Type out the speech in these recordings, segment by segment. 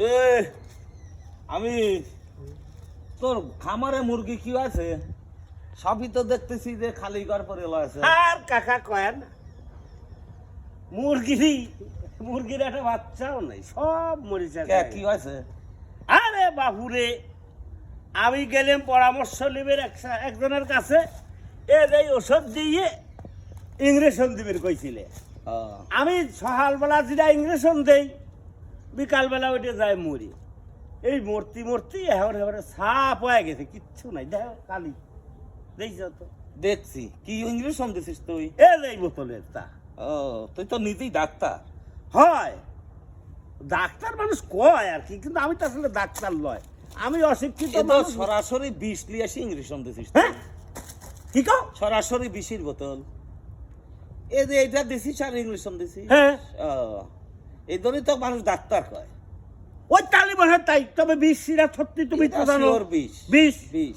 এ আমি তোর খামারে মুরগি কি আছে? সবই তো দেখতেছি যে খালি ঘর পরে আছে। আর কাকা কয়েন মুরগির মুরগির একটা বাচ্চাও নাই সব মরিচা কি আছে? আরে বাবুরে আমি গেলাম পরামর্শ নেবের এক- একজনের কাছে এ এই ওষুধ দিয়ে ইংরেশন দিবের কইছিলে। আমি সকালবেলা যেটা ইংরেশন দেই বিকালবেলা ওইটা যায় মরি। এই মূর্তি মূর্তি এখন এবারে সাপ হয়ে গেছে কিচ্ছু নাই। দেখো কালি। দেখছ তো। দেখছি। কি ইংলিশ শুনতেছিস তুই? এ এই বোতলের তা। ও তুই তো নিজেই ডাক্তার। হয়। ডাক্তার মানুষ কয় আর কি কিন্তু আমি তো আসলে ডাক্তার লয়। আমি অশিক্ষিত এ সরাসরি বিষ লিয়ে আসি ইংলিশ শুনতেছিস হ্যাঁ? কি কও? সরাসরি বিষের বোতল। এই যে এইটা দিছিস আর ইংলিশ শুনতেছিস? হ্যাঁ। ও, এই জন্যই তো মানুষ ডাক্তার কয়। ওই তালি মনে হয় তাই তবে বিষ সিরা সত্যি তুমি এটা জানো sure বিষ বিষ বিষ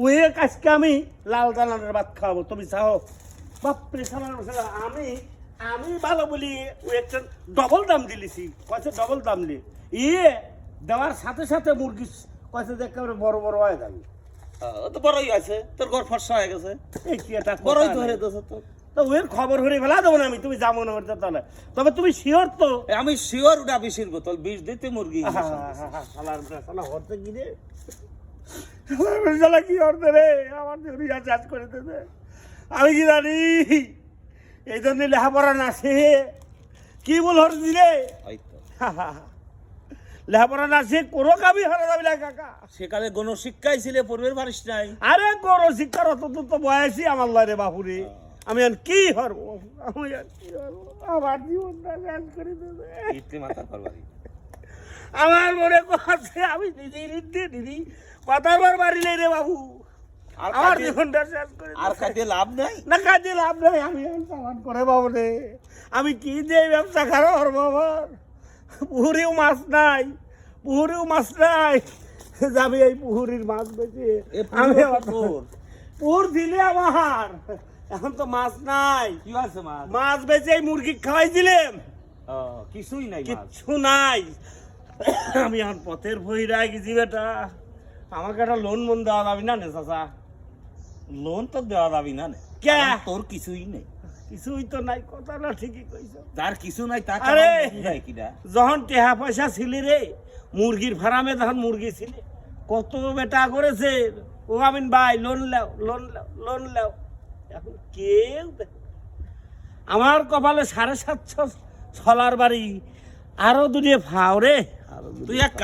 ওয়ের আমি লাল দালানের ভাত খাওয়াবো তুমি চাও? বাপরে সালার আমি আমি ভালো বলি ওই একটা ডবল দাম দিলিছি কয়েছে ডবল দাম লি ইয়ে দেওয়ার সাথে সাথে মুরগি কয়েছে যে একেবারে বড় বড় হয়ে যাবে। ও তো বড়ই আছে তোর ঘর ফর্সা হয়ে গেছে। এই কি কথা বড়ই। ধরে দিয়েছে তো। তো খবর হরে ফেলা দেবো না আমি তুমি যাব না ওর তাহলে তবে তুমি শিওর তো। আমি শিওর ওটা বিষের বোতল বিষ দিতে মুরগি শালা হরতে কি রে? শালা কি হরতে রে? আমার জরিয়া চাষ করে দেবে। আমি কি জানি? এই জন্য লেখাপড়া না সে কি বল হরতি রে? হয়তো লেখাপড়া না কোনো কামই হারা যাবে না কাকা। সেকালে গণশিক্ষায় ছিলে পূর্বের পারিস নাই। আরে গরো শিক্ষার অত তো বয়সই আমার লয় বাপুরে। আমি আর কি হরবো? আমি আর কি হরবো? আমার জীবনটা শেষ করে দেবে। ইটলি মাথা করবারি আমার মনে করছে আমি দিদি দিদি দিদি কথাবার বাড়িলে রে বাবু। আর আমার জীবনটা শেষ করে আর কাজে লাভ নাই? না কাজে লাভ নেই আমি এখন সামান করে বাবু রে আমি কি যে ব্যবসা খারাপ হর বাবার পুহুরিও মাছ নাই পুহুরিও মাছ নাই। যাবি এই পুহুরির মাছ বেঁচে। আমি। পুহুর। দিলে আমার। এখন তো মাছ নাই। কি আছে মাছ? মাছ বেচে মুরগি খাওয়াই দিলাম ও, কিছুই নাই কিছু নাই। আমি এখন পথের বহিরা গেছি বেটা। আমাকে একটা লোন মন দেওয়া যাবি না নে চাচা? লোন তো দেওয়া যাবি না নে। কে? তোর কিছুই নেই। কিছুই তো নাই কথা না ঠিকই কইছ। যার কিছু নাই তার আরে! যখন টেহা পয়সা ছিলি রে মুরগির ফার্মে যখন মুরগি ছিলি কত বেটা করেছে? ও আমিন ভাই লোন লেও লোন লেও লোন লেও। এখন কেউ আমার কপালে সাড়ে সাতশো ছলার বাড়ি আরও দুনিয়া ফাও রে। তুই এক